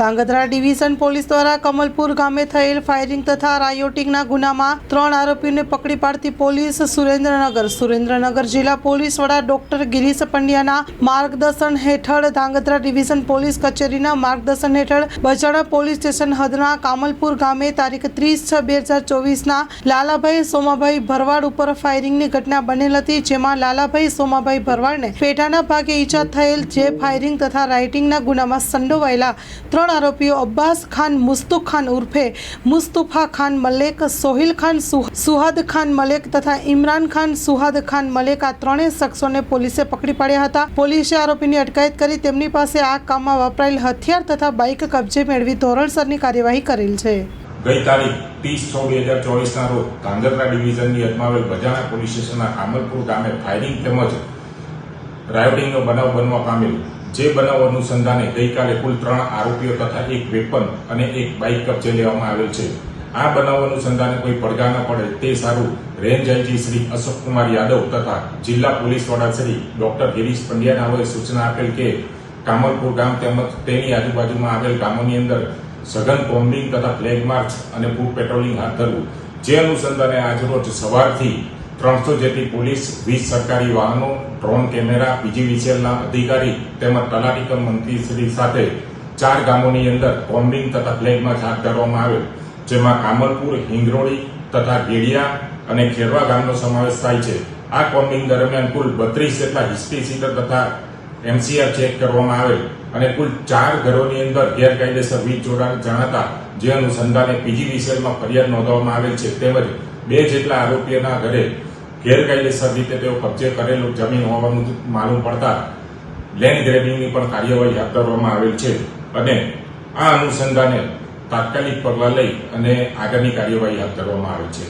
Dhrangadhra division police દ્વારા કમલપુર ગામે થયેલ ફાયરિંગ તથા રાયોટિંગના ગુનામાં ત્રણ આરોપીઓને પકડી પાડતી પોલીસ સુરેન્દ્રનગર સુરેન્દ્રનગર જિલ્લા પોલીસ વડા ડોક્ટર ગિરીશ પંડ્યાના માર્ગદર્શન હેઠળ ધાંગધ્રા ડિવિઝન પોલીસ કચેરીના માર્ગદર્શન હેઠળ બજાણા પોલીસ સ્ટેશન હદના કામલપુર ગામે તારીખ ત્રીસ છ બે હજાર ચોવીસના લાલાભાઈ સોમાભાઈ ભરવાડ ઉપર ફાયરિંગની ઘટના બનેલ હતી, જેમાં લાલાભાઈ સોમાભાઈ ભરવાડને પેટાના ભાગે ઈજા થયેલ જે ફાયરિંગ તથા રાઇટિંગના ગુનામાં સંડોવાયેલા ત્રણ આરોપીઓ અબ્બાસ ખાન, મુસ્તુક ખાન ઉર્ફે મુસ્તુફા ખાન મલેક, સોહિલ ખાન, સુહ- સુહાદ ખાન મલેક તથા ઇમરાન ખાન, સુહાદ ખાન મલેક આ ત્રણેય શખ્સોને પોલીસે પકડી પાડ્યા હતા. પોલીસે આરોપીની અટકાયત કરી તેમની પાસે આ કામમાં વપરાયેલ હથિયાર તથા બાઇક કબજે મેળવી ધોરણસરની કાર્યવાહી કરેલ છે. ગઈ તારીખ ત્રીસ છ બે હજાર ચોવીસના રોજ ધાંગધ્રા ડિવિઝનની અજમાવેલ બજાણા પોલીસ સ્ટેશનના કામલપુર ગામે ફાયરિંગ તેમજ રાયોટિંગનો બનાવ બનવા પામેલ જે બનાવ અનુસંધાને ગઈકાલે કુલ ત્રણ આરોપીઓ તથા એક વેપન અને એક બાઇક કબજે લેવામાં આવેલ છે. આ બનાવ અનુસંધાને કોઈ પડઘા ન પડે તે સારું રેન્જ આઈજી શ્રી અશોકકુમાર યાદવ તથા જિલ્લા પોલીસ વડા શ્રી ડોક્ટર ગિરીશ પંડ્યાને હવે સૂચના આપેલ કે કામલપુર ગામ તેમજ તેની આજુબાજુમાં આવેલ ગામોની અંદર સઘન કોમ્બિંગ તથા ફ્લેગ માર્ચ અને બુક પેટ્રોલિંગ હાથ ધરવું. જે અનુસંધાને આજરોજ સવારથી ત્રણસો જેટલી પોલીસ, વીસ સરકારી વાહનો, ડ્રોન કેમેરા પીજીવીસીએલના અધિકારી તેમજ તલાટીકમ મંત્રીશ્રી સાથે ચાર ગામોની અંદર કોમ્બિંગ તથા ફ્લેગ માર્ચ હાથ ધરવામાં આવેલ, જેમાં કામલપુર, હિંગરોળી તથા ગેડિયા અને ખેરવા ગામનો સમાવેશ થાય છે. આ કોમ્બિંગ દરમિયાન કુલ બત્રીસ જેટલા હિસ્ટ્રી સીટર તથા એમસીઆર ચેક કરવામાં આવેલ અને કુલ ચાર ઘરોની અંદર ગેરકાયદેસર વીજ જોડાણ જણાતા જે અનુસંધાને પીજીવીસીએલમાં ફરિયાદ નોંધવામાં આવેલ છે. તેમજ બે જેટલા આરોપીઓના ઘરે ગેરકાયદેસર રીતે તેઓ કબજે કરેલું જમીન હોવાનું માલુમ પડતા લેન્ડ ગ્રેબિંગની પણ કાર્યવાહી હાથ ધરવામાં આવેલ છે અને આ અનુસંધાને તાત્કાલિક પગલાં લઈ અને આગળની કાર્યવાહી હાથ ધરવામાં આવેલ છે.